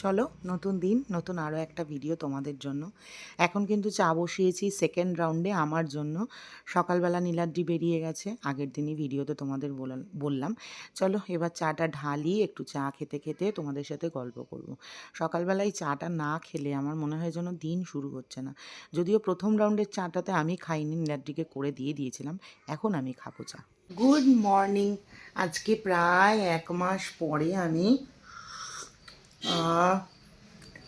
চলো, নতুন দিন, নতুন আরও একটা ভিডিও তোমাদের জন্য। এখন কিন্তু চা বসিয়েছি সেকেন্ড রাউন্ডে আমার জন্য। সকালবেলা নীলাদ্রি বেরিয়ে গেছে, আগের দিনই ভিডিওতে তোমাদের বলাল- বললাম। চলো, এবার চাটা ঢালি, একটু চা খেতে খেতে তোমাদের সাথে গল্প করব। সকালবেলায় চাটা না খেলে আমার মনে হয় যেন দিন শুরু হচ্ছে না। যদিও প্রথম রাউন্ডের চাটাতে আমি খাইনি, নীলাদ্রিকে করে দিয়ে দিয়েছিলাম। এখন আমি খাব চা। গুড মর্নিং আজকে প্রায় এক মাস পরে আমি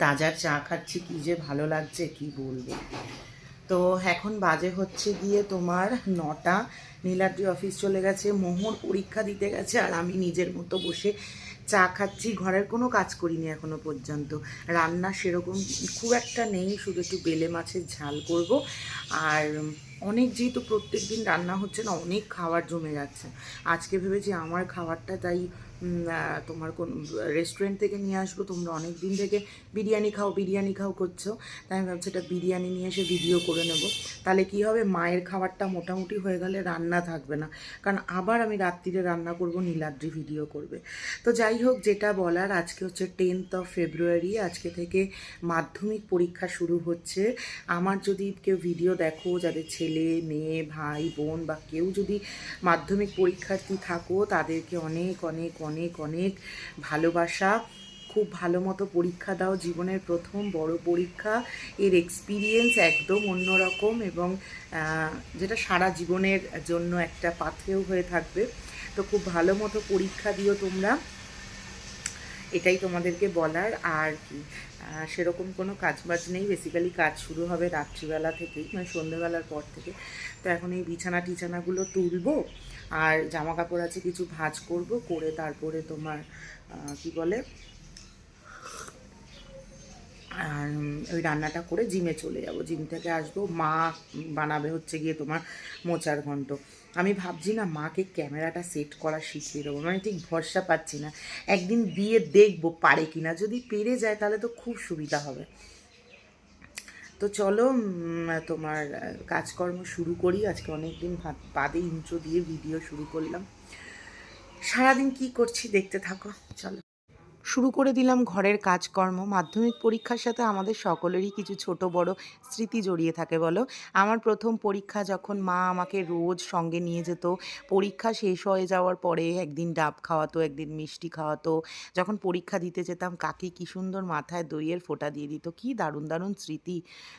তাজা চা খাচ্ছি, কি যে ভালো লাগছে, কি বলব। তো এখন বাজে হচ্ছে গিয়ে তোমার নটা, নীলাদ্রি অফিস চলে গেছে মোহর পরীক্ষা দিতে গেছে, আর আমি নিজের মতো বসে চা খাচ্ছি। ঘরের কোনো কাজ করিনি এখনও পর্যন্ত। রান্না সেরকম খুব একটা নেই, শুধু একটু বেলে মাছের ঝাল করব। আর অনেক যেহেতু প্রত্যেক দিন রান্না হচ্ছে না, অনেক খাবার জমে যাচ্ছে। আজকে ভেবেছি আমার খাবারটা তাই তোমার কোন রেস্টুরেন্ট থেকে নিয়ে আসব, তোমরা অনেক দিন থেকে বিরিয়ানি খাও বিরিয়ানি খাও করছ। তাই আমি ভাবছি এটা বিরিয়ানি নিয়ে এসে ভিডিও করে নেব। তাহলে কি হবে? মায়ের খাবারটা মোটামুটি হয়ে গেলে রান্না থাকবে না। কারণ আবার আমি রাত্রিরে রান্না করব, নীলাদ্রি ভিডিও করবে। তো যাই হোক, যেটা বলার, আজকে হচ্ছে টেন্থ অফ ফেব্রুয়ারি আজকে থেকে মাধ্যমিক পরীক্ষা শুরু হচ্ছে। আমার যদি কেউ ভিডিও দেখো, যাদের ছেলে, মেয়ে, ভাই, বোন বা কেউ যদি মাধ্যমিক পরীক্ষার্থী থাকো, তাদেরকে অনেক অনেক অনেক অনেক অনেক ভালোবাসা। খুব ভালো মতো পরীক্ষা দাও জীবনের প্রথম বড় পরীক্ষা। এর এক্সপিরিয়েন্স একদম অন্যরকম এবং যেটা সারা জীবনের জন্য একটা পাথেও হয়ে থাকবে। তো খুব ভালো মতো পরীক্ষা দিও তোমরা। এটাই তোমাদেরকে বলার আর কি। সেরকম কোনো কাজবাজ নেই। বেসিক্যালি কাজ শুরু হবে রাত্রিবেলা থেকেই মানে সন্ধ্যেবেলার পর থেকে। তো এখন এই বিছানা টিছানাগুলো তুলবো আর জামা কাপড় আছে কিছু ভাঁজ করব, করে তারপরে তোমার কি বলে, আর ওই রান্নাটা করে জিমে চলে যাব। জিম থেকে আসব, মা বানাবে হচ্ছে গিয়ে তোমার মোচার ঘন্ট আমি ভাবছি না মাকে ক্যামেরাটা সেট করা শিখিয়ে দেবো। মানে ঠিক ভরসা পাচ্ছি না। একদিন দিয়ে দেখব পারে কি না যদি পেরে যায় তাহলে তো খুব সুবিধা হবে। তো চলো তোমার কাজকর্ম শুরু করি। আজকে অনেক দিন বাদে ইন্ট্রো দিয়ে ভিডিও শুরু করলাম। সারাদিন কি করছি দেখতে থাকো। চলো। শুরু করে দিলাম ঘরের কাজকর্ম। মাধ্যমিক পরীক্ষার সাথে আমাদের সকলেরই কিছু ছোট বড় স্মৃতি জড়িয়ে থাকে, বলো? আমার প্রথম পরীক্ষা যখন মা আমাকে রোজ সঙ্গে নিয়ে যেত, পরীক্ষা শেষ হয়ে যাওয়ার পরে একদিন ডাব খাওয়াতো, একদিন মিষ্টি খাওয়াতো। যখন পরীক্ষা দিতে যেতাম, কাকি কি সুন্দর মাথায় দইয়ের ফোঁটা দিয়ে দিত, কি দারুণ দারুণ স্মৃতি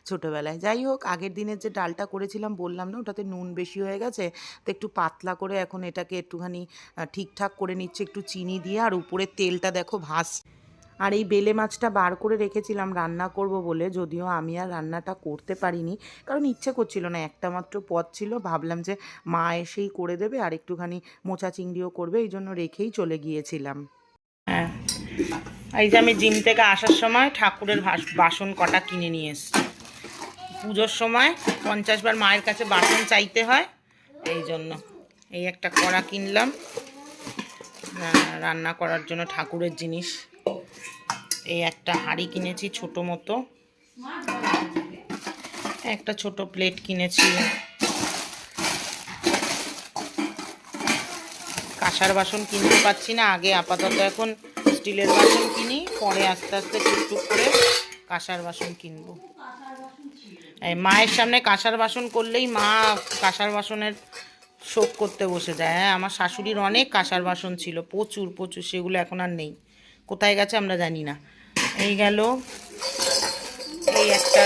ছোটোবেলায়। যাই হোক, আগের দিনের যে ডালটা করেছিলাম, বললাম না, ওটাতে নুন বেশি হয়ে গেছে, তো একটু পাতলা করে এখন এটাকে একটুখানি ঠিকঠাক করে নিচ্ছে, একটু চিনি দিয়ে, আর উপরে তেলটা দেখো ভাস আর এই বেলে মাছটা বার করে রেখেছিলাম রান্না করব বলে, যদিও আমি আর রান্নাটা করতে পারিনি, কারণ ইচ্ছে করছিল না, একটা মাত্র পদ ছিল, ভাবলাম যে মা এসেই করে দেবে আর একটুখানি মোচা চিংড়িও করবে, এই জন্য রেখেই চলে গিয়েছিলাম। হ্যাঁ এই যে আমি জিম থেকে আসার সময় ঠাকুরের বাসন কটা কিনে নিয়ে এসছি। পুজোর সময় পঞ্চাশ বার মায়ের কাছে বাসন চাইতে হয়, এই জন্য। এই একটা কড়া কিনলাম রান্না করার জন্য ঠাকুরের জিনিস। এই একটা হাঁড়ি কিনেছি ছোট মতো। একটা ছোট প্লেট কিনেছি। কাঁসার বাসন কিনতে পারছি না, আগে আপাতত এখন স্টিলের বাসন কিনি, পরে আস্তে আস্তে টুকটুক করে কাঁসার বাসন কিনবো। মায়ের সামনে কাঁসার বাসন করলেই মা কাঁসার বাসনের শোক করতে বসে যায়। হ্যাঁ আমার শাশুড়ির অনেক কাঁসার বাসন ছিল, প্রচুর প্রচুর, সেগুলো এখন আর নেই। কোথায় গেছে আমরা জানি না। এই গেল, এই একটা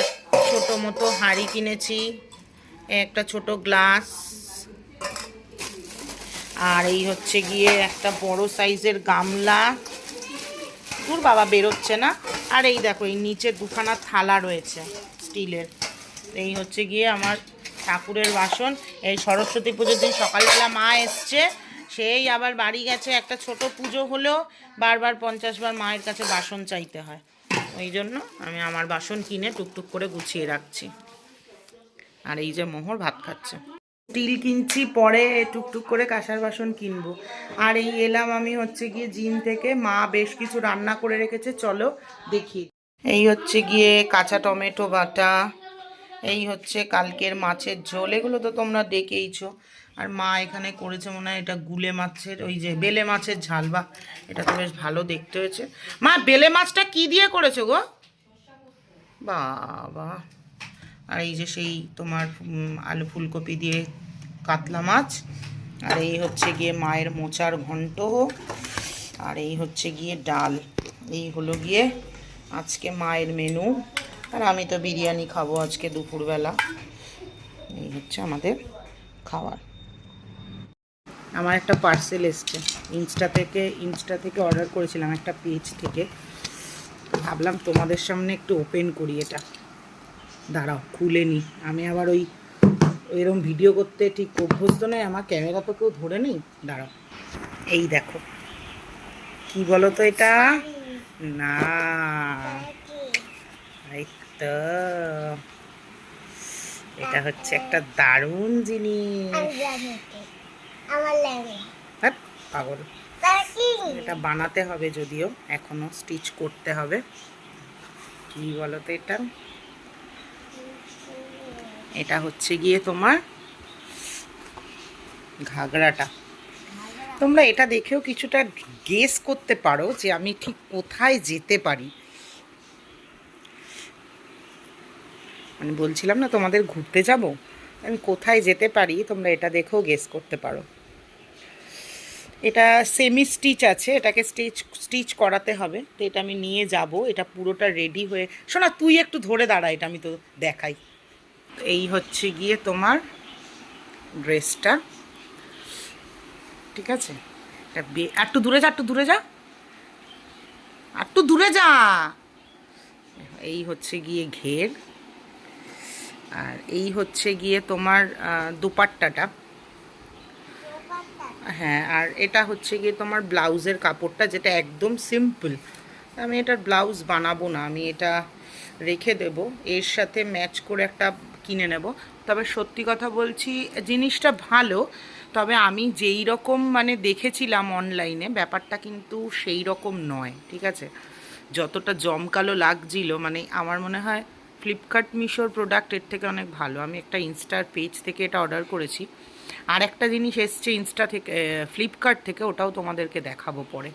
ছোট মতো হাঁড়ি কিনেছি একটা ছোট গ্লাস, আর এই হচ্ছে গিয়ে একটা বড় সাইজের গামলা। তোর বাবা, বেরোচ্ছে না। আর এই দেখো, এই নিচে দুখানা থালা রয়েছে, স্টিলের। এই হচ্ছে গিয়ে আমার ঠাকুরের বাসন। এই সরস্বতী পুজোর দিন সকালবেলা মা এসছে। সেই আবার বাড়ি গেছে। একটা ছোট পুজো হলেও বারবার পঞ্চাশ বার মায়ের কাছে বাসন চাইতে হয়। ওই জন্য আমি আমার বাসন কিনে টুকটুক করে গুছিয়ে রাখছি। আর এই যে মোহর ভাত খাচ্ছে। স্টিল কিনছি, পরে টুকটুক করে কাঁসার বাসন কিনবো। আর এই এলাম আমি হচ্ছে গিয়ে জিম থেকে। মা বেশ কিছু রান্না করে রেখেছে। চলো দেখি। এই হচ্ছে গিয়ে কাঁচা টমেটো বাটা এই হচ্ছে কালকের মাছের ঝোল, এগুলো তো তোমরা দেখেইছো। আর মা এখানে করেছে মনে হয় এটা গুলে মাছের, ওই যে বেলে মাছের ঝাল বা, এটা তো বেশ ভালো দেখতে হয়েছে। মা, বেলে মাছটা কি দিয়ে করেছ গো? বাবা। আর এই যে সেই তোমার আলু ফুলকপি দিয়ে কাতলা মাছ, আর এই হচ্ছে গিয়ে মায়ের মোচার ঘন্ট। আর এই হচ্ছে গিয়ে ডাল। এই হলো গিয়ে আজকে মায়ের মেনু আর আমি তো বিরিয়ানি খাব আজকে দুপুরবেলা। এই হচ্ছে আমাদের খাবার। আমার একটা পার্সেল এসছে। ইনস্টা থেকে ইনস্টা থেকে অর্ডার করেছিলাম একটা পেজ থেকে। ভাবলাম তোমাদের সামনে একটু ওপেন করি এটা। দাঁড়াও, খুলে নি। আমি আবার ওই এরকম ভিডিও করতে ঠিক অভ্যস্ত নয় আমার ক্যামেরা তো কেউ ধরে নেই। দাঁড়াও। এই দেখো। কি বলো তো এটা? না। এই তো এটা হচ্ছে একটা দারুণ জিনিস। পাগল। এটা বানাতে হবে যদিও এখনও স্টিচ করতে হবে। কি বলো তো এটা? এটা হচ্ছে গিয়ে তোমার ঘাগরাটা। তোমরা এটা দেখেও কিছুটা গেস করতে পারো যে আমি ঠিক কোথায় যেতে পারি। মানে বলছিলাম না তোমাদের ঘুরতে যাব? আমি কোথায় যেতে পারি? তোমরা এটা দেখেও গেস করতে পারো। এটা সেমি স্টিচ আছে, এটাকে স্টিচ স্টিচ করাতে হবে। তো এটা আমি নিয়ে যাব, এটা পুরোটা রেডি হয়ে শোনা তুই একটু ধরে দাঁড়া, এটা আমি তো দেখাই। এই হচ্ছে গিয়ে তোমার ড্রেসটা ঠিক আছে? এটা একটু দূরে যা, একটু দূরে যা। একটু দূরে যা। এই হচ্ছে গিয়ে ঘের। আর এই হচ্ছে গিয়ে তোমার দুপাট্টাটা। হ্যাঁ আর এটা হচ্ছে গিয়ে তোমার ব্লাউজের কাপড়টা যেটা একদম সিম্পল। আমি এটার ব্লাউজ বানাবো না আমি এটা রেখে দেব। এর সাথে ম্যাচ করে একটা কিনে নেব। তবে সত্যি কথা বলছি জিনিসটা ভালো তবে আমি যেই রকম মানে দেখেছিলাম অনলাইনে ব্যাপারটা কিন্তু সেই রকম নয় ঠিক আছে? যতটা জমকালো লাগছিল মানে আমার মনে হয় ফ্লিপকার্ট মিশোর প্রোডাক্টের থেকে অনেক ভালো। আমি একটা ইনস্টার পেজ থেকে এটা অর্ডার করেছি। আর একটা জিনিস এসছে ইনস্টা থেকে ফ্লিপকার্ট থেকে, ওটাও তোমাদেরকে দেখাবো পরে।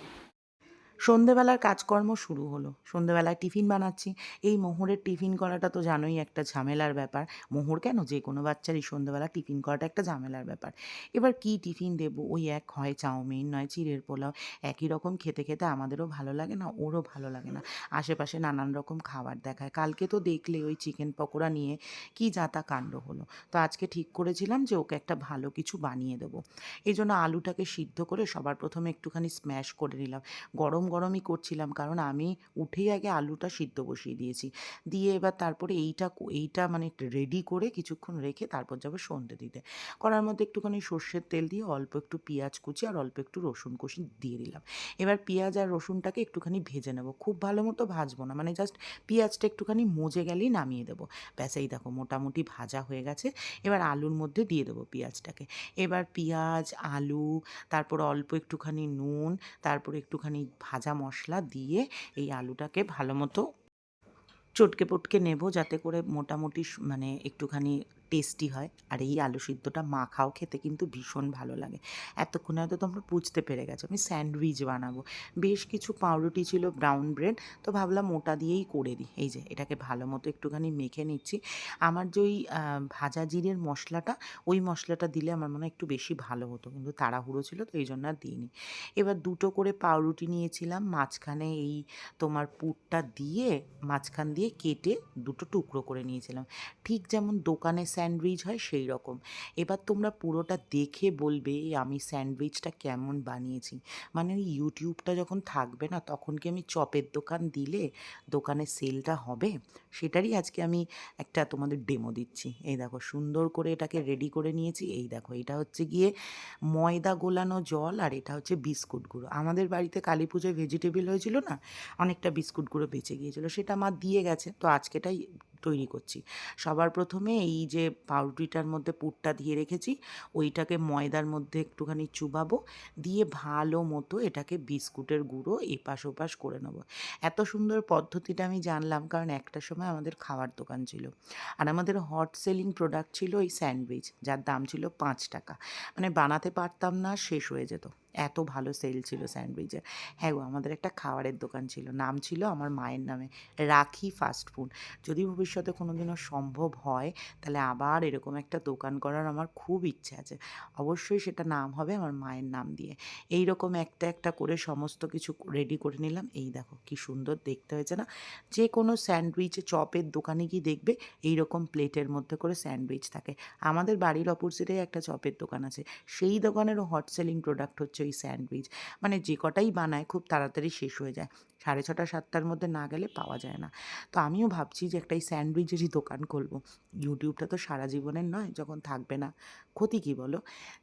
সন্ধেবেলার কাজকর্ম শুরু হলো। সন্ধেবেলায় টিফিন বানাচ্ছি। এই মোহরের টিফিন করাটা তো জানোই একটা ঝামেলার ব্যাপার। মোহর কেন? যে কোনো বাচ্চারই সন্ধেবেলা টিফিন করাটা একটা ঝামেলার ব্যাপার। এবার কি টিফিন দেব? ওই এক হয় চাউমিন, নয় চিড়ের পোলাও। একই রকম খেতে খেতে আমাদেরও ভালো লাগে না, ওরও ভালো লাগে না। আশেপাশে নানান রকম খাবার দেখায়। কালকে তো দেখলে ওই চিকেন পকোড়া নিয়ে কি যাতা কাণ্ড হলো। তো আজকে ঠিক করেছিলাম যে ওকে একটা ভালো কিছু বানিয়ে দেবো। এই জন্য আলুটাকে সিদ্ধ করে সবার প্রথমে একটুখানি স্ম্যাশ করে নিলাম। গরম গরমই করছিলাম। কারণ আমি উঠেই আগে আলুটা সিদ্ধ বসিয়ে দিয়েছি। দিয়ে এবার তারপরে এইটা এইটা মানে রেডি করে কিছুক্ষণ রেখে তারপর যাব সন্ধে দিতে। করার মধ্যে একটুখানি সর্ষের তেল দিয়ে অল্প একটু পেঁয়াজ কুচি আর অল্প একটু রসুন কুচি দিয়ে দিলাম। এবার পেঁয়াজ আর রসুনটাকে একটুখানি ভেজে নেব। খুব ভালো মতো ভাজবো না মানে জাস্ট পেঁয়াজটা একটুখানি মজে গেলেই নামিয়ে দেবো। এই দেখো মোটামুটি ভাজা হয়ে গেছে। এবার আলুর মধ্যে দিয়ে দেবো পেঁয়াজটাকে। এবার পেঁয়াজ, আলু, তারপর অল্প একটুখানি নুন, তারপর একটুখানি ভাজা মশলা দিয়ে এই আলুটাকে ভালো মতো চটকে পটকে নেব যাতে করে মোটামুটি মানে একটুখানি টেস্টি হয়। আর এই আলু সিদ্ধটা মাখাও খেতে কিন্তু ভীষণ ভালো লাগে। এতক্ষণে হয়তো তোমরা বুঝতে পেরে গেছো, আমি স্যান্ডউইচ বানাবো। বেশ কিছু পাউরুটি ছিল ব্রাউন ব্রেড, তো ভাবলাম ওটা দিয়েই করে দিই। এই যে, এটাকে ভালো মতো একটুখানি মেখে নিচ্ছি। আমার যে ওই ভাজা জিরের মশলাটা, ওই মশলাটা দিলে আমার মনে হয় একটু বেশি ভালো হতো। কিন্তু তাড়াহুড়ো ছিল, তো এই জন্য আর দিইনি। এবার দুটো করে পাউরুটি নিয়েছিলাম, মাঝখানে এই তোমার পুরটা দিয়ে, মাঝখান দিয়ে কেটে দুটো টুকরো করে নিয়েছিলাম। ঠিক যেমন দোকানে স্যান্ডউইচ হয় সেই রকম। এবার তোমরা পুরোটা দেখে বলবে আমি স্যান্ডউইচটা কেমন বানিয়েছি? মানে ওই ইউটিউবটা যখন থাকবে না, তখন কি আমি চপের দোকান দিলে দোকানে সেলটা হবে? সেটারই আজকে আমি একটা তোমাদের ডেমো দিচ্ছি। এই দেখো, সুন্দর করে এটাকে রেডি করে নিয়েছি। এই দেখো, এটা হচ্ছে গিয়ে ময়দা গোলানো জল আর এটা হচ্ছে বিস্কুট গুঁড়ো। আমাদের বাড়িতে কালী পুজোয় ভেজিটেবল হয়েছিল না, অনেকটা বিস্কুট গুঁড়ো বেঁচে গিয়েছিল, সেটা মা দিয়ে গেছে। তো আজকেটাই তৈরি করছি। সবার প্রথমে এই যে পাউরুটিটার মধ্যে পুরটা দিয়ে রেখেছি, ওইটাকে ময়দার মধ্যে একটুখানি চুবাবো, দিয়ে ভালো মতো এটাকে বিস্কুটের গুঁড়ো এপাশ ওপাশ করে নেব। এত সুন্দর পদ্ধতিটা আমি জানলাম কারণ একটা সময় আমাদের খাওয়ার দোকান ছিল। আর আমাদের হট সেলিং প্রোডাক্ট ছিল এই স্যান্ডউইচ, যার দাম ছিল পাঁচ টাকা। মানে বানাতে পারতাম না, শেষ হয়ে যেত। এত ভালো সেল ছিল স্যান্ডউইচের হ্যাঁ গো, আমাদের একটা খাবারের দোকান ছিল, নাম ছিল আমার মায়ের নামে, রাখি ফাস্ট ফুড। যদি ভবিষ্যতে কোনো দিনও সম্ভব হয়, তাহলে আবার এরকম একটা দোকান করার আমার খুব ইচ্ছে আছে। অবশ্যই সেটা নাম হবে আমার মায়ের নাম দিয়ে। এই রকম একটা একটা করে সমস্ত কিছু রেডি করে নিলাম। এই দেখো, কি সুন্দর দেখতে হয়েছে না? যে কোনো স্যান্ডউইচ চপের দোকানে গিয়ে দেখবে এই রকম প্লেটের মধ্যে করে স্যান্ডউইচ থাকে। আমাদের বাড়ির অপোজিটেই একটা চপের দোকান আছে। সেই দোকানেরও হট সেলিং প্রোডাক্ট হচ্ছে ওই স্যান্ডউইচ। মানে যে কটাই বানায় খুব তাড়াতাড়ি শেষ হয়ে যায়। সাড়ে ছটা, সাতটার মধ্যে না গেলে পাওয়া যায় না। তো আমিও ভাবছি যে একটা এই স্যান্ডউইচেরই দোকান খুলবো। ইউটিউবটা তো সারা জীবনের নয়, যখন থাকবে না। ক্ষতি কি বলো?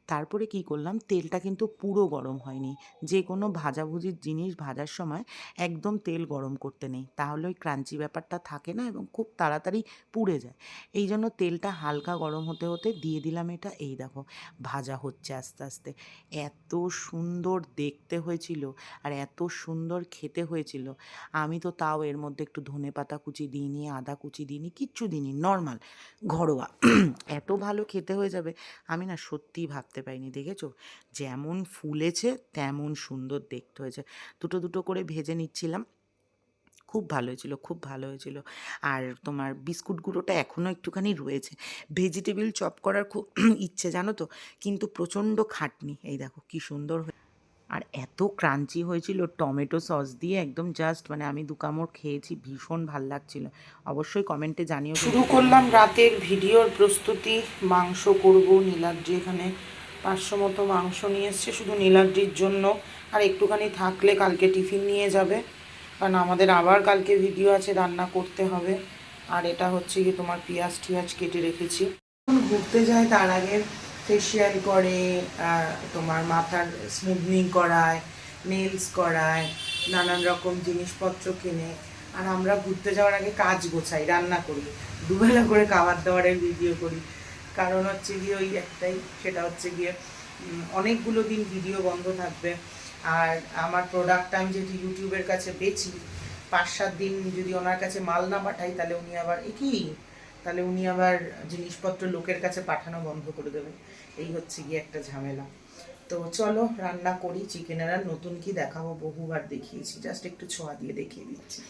তারপরে কি করলাম? তেলটা কিন্তু পুরো গরম হয়নি। যে কোনো ভাজাভুজির জিনিস ভাজার সময় একদম তেল গরম করতে নেই। তাহলে ওই ক্রাঞ্চি ব্যাপারটা থাকে না এবং খুব তাড়াতাড়ি পুড়ে যায়। এই জন্য তেলটা হালকা গরম হতে হতে দিয়ে দিলাম এটা। এই দেখো, ভাজা হচ্ছে আস্তে আস্তে। এত সুন্দর দেখতে হয়েছিল আর এত সুন্দর খেতে হয়েছিল। আমি তো তাও এর মধ্যে একটু ধনে পাতা কুচি দিইনি, আদা কুচি দিইনি, কিচ্ছু দিইনি নর্মাল ঘরোয়া। এত ভালো খেতে হয়ে যাবে, আমি না সত্যিই ভাবতে পারিনি, দেখেছ? যেমন ফুলেছে, তেমন সুন্দর দেখতে হয়েছে। দুটো দুটো করে ভেজে নিচ্ছিলাম, খুব ভালো হয়েছিল, খুব ভালো হয়েছিল। আর তোমার বিস্কুট গুঁড়োটা এখনও একটুখানি রয়েছে। ভেজিটেবিল চপ করার খুব ইচ্ছে, জানো তো? কিন্তু প্রচণ্ড খাটনি, এই দেখো, কি সুন্দর আর এত ক্রাঞ্চি হয়েছিল টমেটো সস দিয়ে একদম জাস্ট মানে আমি দু কামড় খেয়েছি, ভীষণ ভালো লাগছিল। অবশ্যই কমেন্টে জানিও শুরু করলাম রাতের ভিডিওর প্রস্তুতি। মাংস করব, নীলাদ্রি এখানে পাঁচশো মতো মাংস নিয়ে এসছে, শুধু নীলাদ্রির জন্য। আর একটুখানি থাকলে কালকে টিফিন নিয়ে যাবে। কারণ আমাদের আবার কালকে ভিডিও আছে, রান্না করতে হবে। আর এটা হচ্ছে কি তোমার পেঁয়াজ টিয়াজ কেটে রেখেছি। ঘুরতে যায় তার আগে ফেসিয়াল করে তোমার মাথার স্মুথনিং করায় নেলস করায়, নানান রকম জিনিসপত্র কিনে। আর আমরা ঘুরতে যাওয়ার আগে কাজ গোছাই, রান্না করি। দুবেলা করে খাবার দাবারের ভিডিও করি। কারণ হচ্ছে গিয়ে ওই একটাই, সেটা হচ্ছে গিয়ে অনেকগুলো দিন ভিডিও বন্ধ থাকবে। আর আমার প্রোডাক্ট আমি যেহেতু ইউটিউবের কাছে বেচি, পাঁচ সাত দিন যদি ওনার কাছে মাল না পাঠাই, তাহলে উনি আবার এ কি তাহলে উনি আবার জিনিসপত্র লোকের কাছে পাঠানো বন্ধ করে দেবেন। এই হচ্ছে গিয়ে একটা ঝামেলা। তো চলো রান্না করি চিকেনের আর নতুন কি দেখাবো? বহুবার দেখিয়েছি জাস্ট একটু ছোঁয়া দিয়ে দেখিয়ে দিচ্ছি।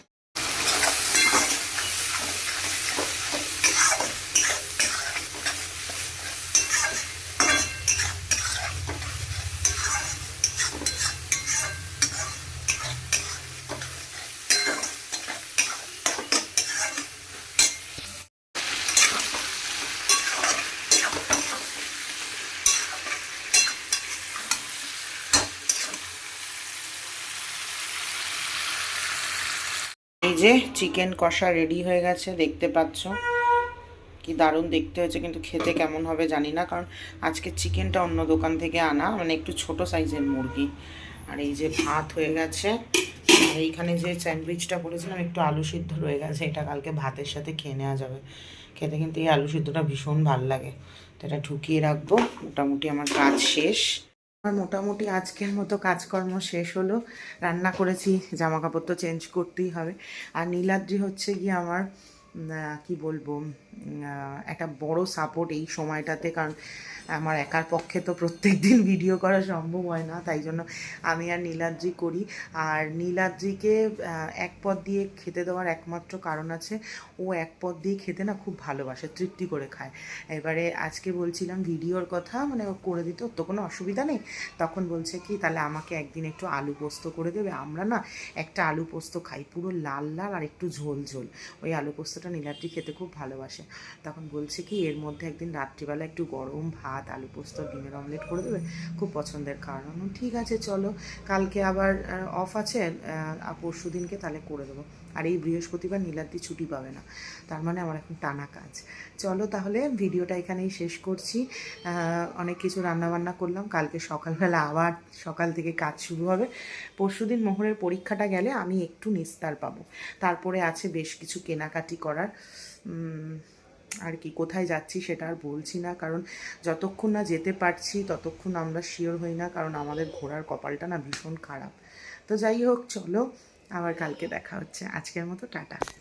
যে চিকেন কষা রেডি হয়ে গেছে, দেখতে পাচ্ছ। কি দারুণ দেখতে হয়েছে, কিন্তু খেতে কেমন হবে জানি না, কারণ আজকে চিকেনটা অন্য দোকান থেকে আনা মানে একটু ছোট সাইজের মুরগি। আর এই যে ভাত হয়ে গেছে, আর এইখানে যে স্যান্ডউইচটা করেছিলাম, একটু আলু সিদ্ধ রয়ে গেছে, এটা কালকে ভাতের সাথে খেয়ে নেওয়া যাবে। খেতে কিন্তু এই আলু সিদ্ধটা ভীষণ ভালো লাগে। তো এটা ঢুকিয়ে রাখব, মোটামুটি আমার কাজ শেষ। আমার মোটামুটি আজকের মতো কাজকর্ম শেষ হলো। রান্না করেছি জামা কাপড় তো চেঞ্জ করতেই হবে। আর নীলাদ্রি হচ্ছে গিয়ে আমার কি বলব? একটা বড় সাপোর্ট এই সময়টাতে, কারণ আমার একার পক্ষে তো প্রত্যেক দিন ভিডিও করা সম্ভব হয় না, তাই জন্য আমি আর নীলাদ্রি করি। আর নীলাদ্রিকে এক পদ দিয়ে খেতে দেওয়ার একমাত্র কারণ আছে, ও এক পদ দিয়ে খেতে না খুব ভালোবাসে, তৃপ্তি করে খায়। এবারে আজকে বলছিলাম ভিডিওর কথা মানে করে দিত তো কোনো অসুবিধা নেই। তখন বলছে কি, তাহলে আমাকে একদিন একটু আলু পোস্ত করে দেবে, আমরা না একটা আলু পোস্ত খাই, পুরো লাল লাল আর একটু ঝোল ঝোল। ওই আলু পোস্তটা নীলাদ্রি খেতে খুব ভালোবাসে। তখন বলছে কি, এর মধ্যে একদিন রাত্রিবেলা একটু গরম ভাত, আলু পোস্ত ডিমের অমলেট করে দেবে, খুব পছন্দের কারণ ঠিক আছে, চলো, কালকে আবার অফ আছে পরশু দিনকে তাহলে করে দেবো। আর এই বৃহস্পতিবার নীলাদ্রি ছুটি পাবে না, তার মানে আমার এখন টানা কাজ। চলো তাহলে, ভিডিওটা এখানেই শেষ করছি। অনেক কিছু রান্নাবান্না করলাম, কালকে সকালবেলা আবার সকাল থেকে কাজ শুরু হবে। পরশুদিন মোহরের পরীক্ষাটা গেলে আমি একটু নিস্তার পাবো। তারপরে আছে বেশ কিছু কেনাকাটি করার। আর কি, কোথায় যাচ্ছি সেটা আর বলছি না। কারণ যতক্ষণ না যেতে পারছি, ততক্ষণ আমরা শিওর হই না, কারণ আমাদের ঘোরার কপালটা না ভীষণ খারাপ। তো যাই হোক, চলো আবার কালকে দেখা হচ্ছে। আজকের মতো টাটা।